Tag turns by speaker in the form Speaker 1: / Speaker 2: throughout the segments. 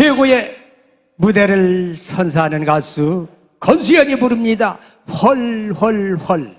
Speaker 1: 최고의 무대를 선사하는 가수 권수연이 부릅니다. 헐헐헐.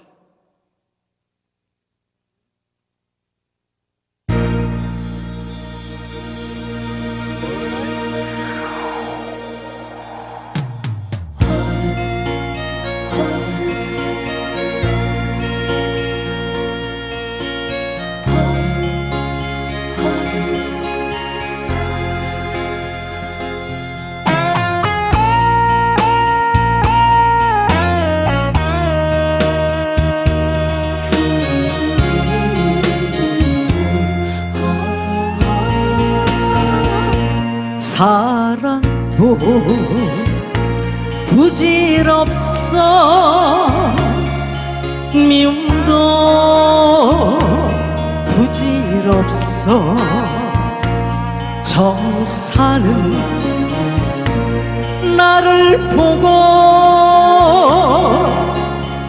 Speaker 2: 사랑도 부질없어. 미움도 부질없어. 정사는 나를 보고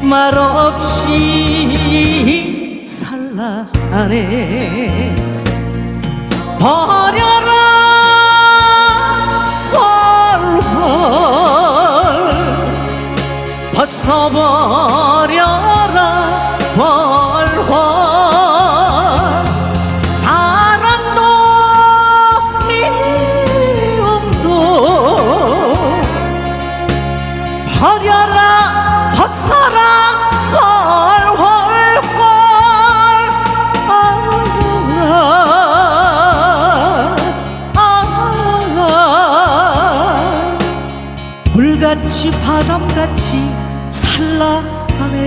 Speaker 2: 말없이 살라하네. 버 벗어버려라 헐헐 사랑도 미움도 버려라 벗어라 물같이 바람같이 산란하네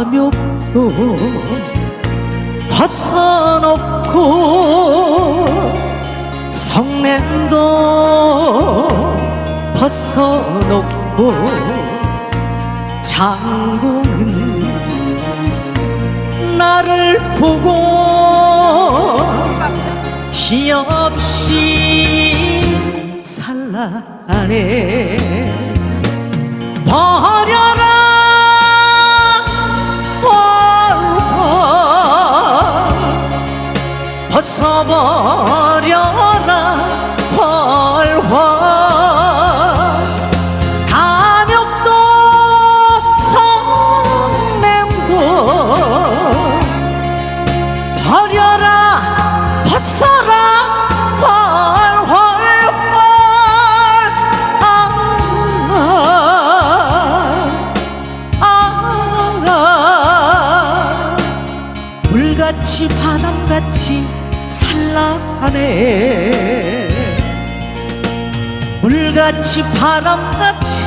Speaker 2: 탐욕도 벗어놓고 성냄도 벗어놓고 장공은 나를 보고 티 없이 살라네 벗어버려라 헐헐 감욕도 성냄도 버려라 벗어라 물같이 바람같이 산란하네. 물같이 바람같이